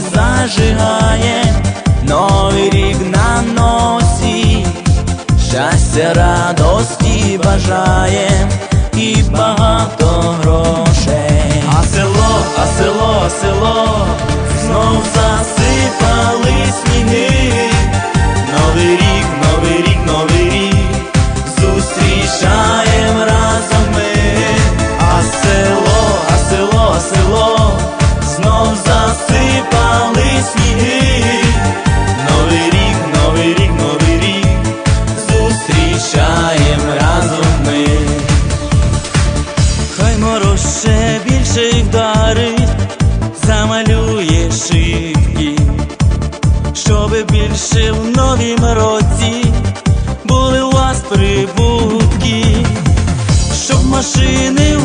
зажигаєм новий рік на носі, щастя, радості бажає і багато грошей. А село, а село, село знов засипали сніги.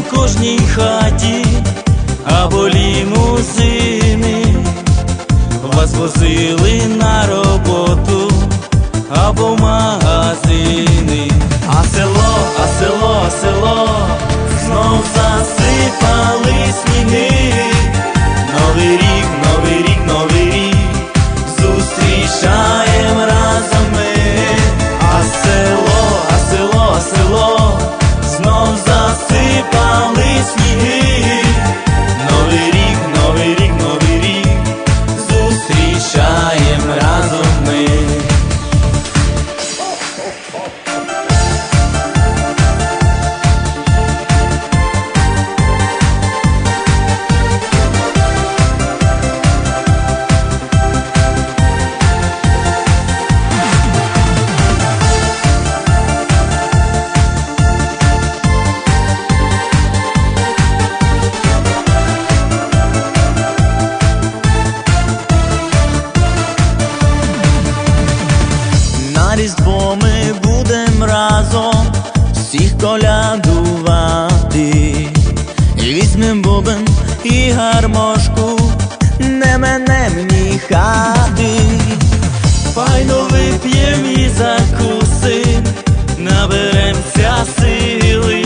Кожній хаті або лімузини вас возили на роботу або в магазини. Наберемся сили.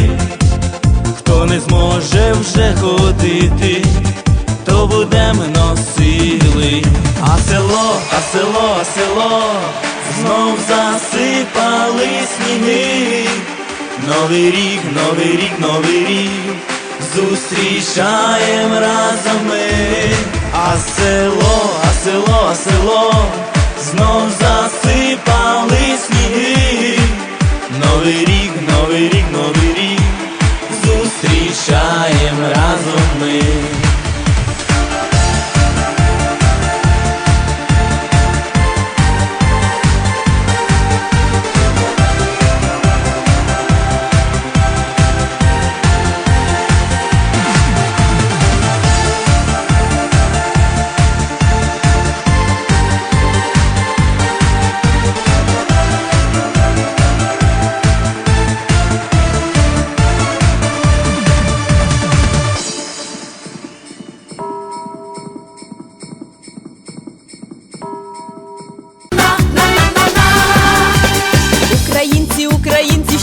Хто не зможе вже ходити, то будем носили. А село, а село, а село знов засипали сніги. Новий рік, новий рік, новий рік зустрічаєм разом ми. А село, а село, а село знов засипали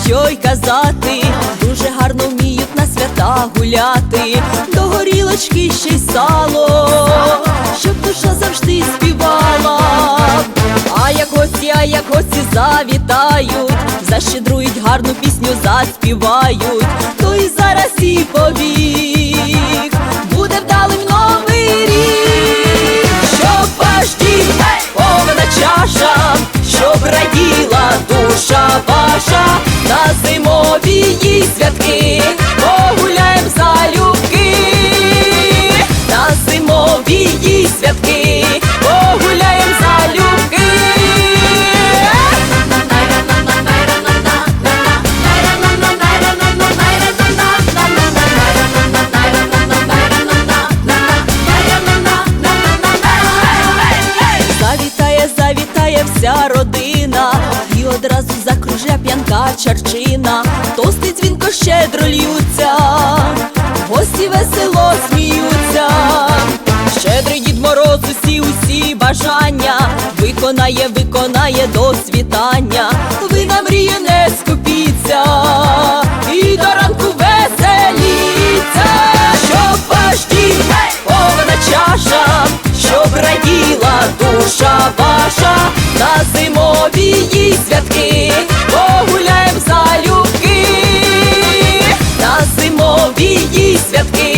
що й казати, дуже гарно вміють на свята гуляти, до горілочки ще й сало, щоб душа завжди співала. А як гості, а як гості завітають, защедрують гарну пісню, заспівають, то і зараз і повік буде вдалим новий рік, щоб ваш дім повна чаша, щоб раділа душа чарчина, тости дзвінко щедро льються, гості весело сміються, щедрий дід мороз усі, усі бажання, виконає, виконає до світання, ви на мрії не скупіться, і до ранку веселіться, щоб ваш дід повна чаша. Обраділа душа ваша на зимові їй святки, погуляєм залюбки, на зимові святки.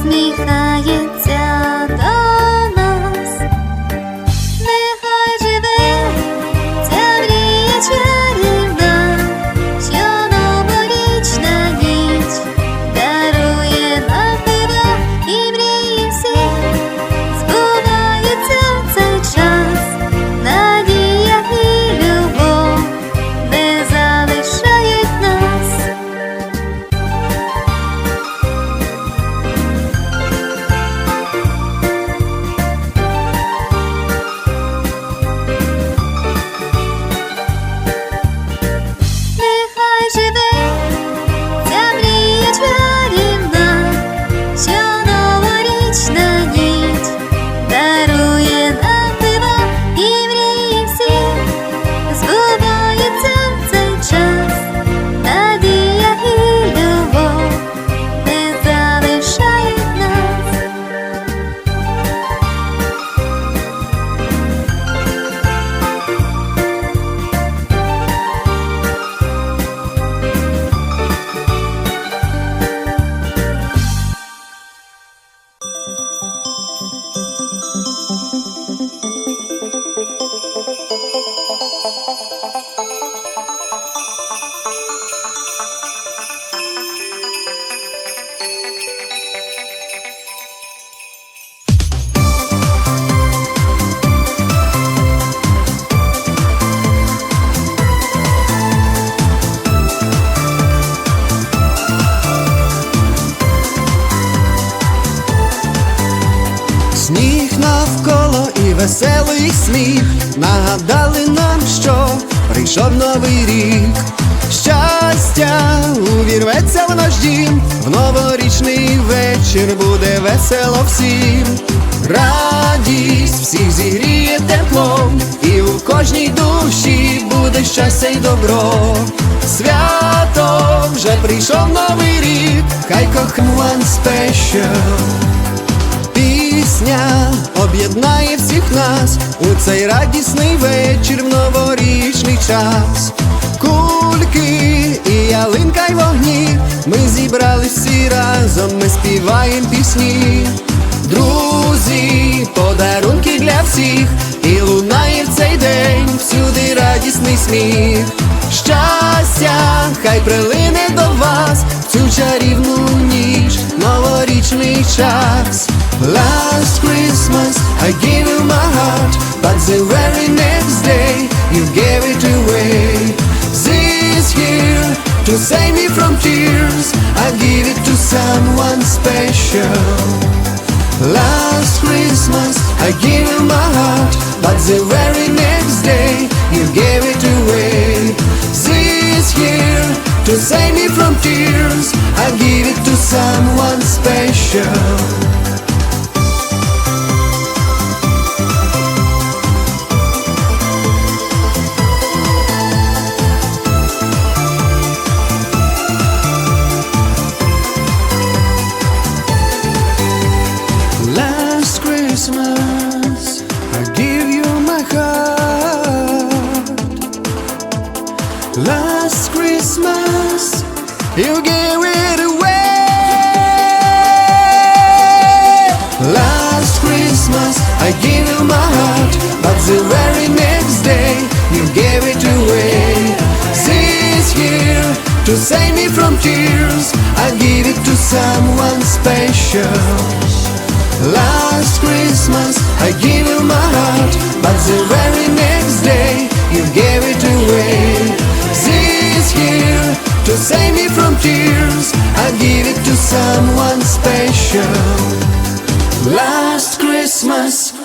смехается. сміх нагадали нам, що прийшов новий рік. Щастя увірветься в наш дім, в новорічний вечір буде весело всім. Радість всіх зігріє теплом, і у кожній душі буде щастя й добро. Свято вже прийшов новий рік, хай кохман спешл. Пісня об'єднає всіх нас у цей радісний вечір в новорічний час. Кульки і ялинка й вогні. Ми зібрали всі разом, ми співаємо пісні. Друзі, подарунки для всіх, і лунає в цей день всюди радісний сміх. Щастя, хай прилине до вас в цю чарівну ніч, новорічний час. Last Christmas I gave you my heart, but the very next day you gave it away. This year to save me from tears, I give it to someone special. Last Christmas I gave you my heart, but the very next day you gave it away. This year to save me from tears, I give it to someone special. Last Christmas, you gave it away. Last Christmas, I gave you my heart, but the very next day, you gave it away. This year, to save me from tears, I give it to someone special. Last Christmas I gave you my heart But the very next here to save me from tears. I give it to someone special. Last Christmas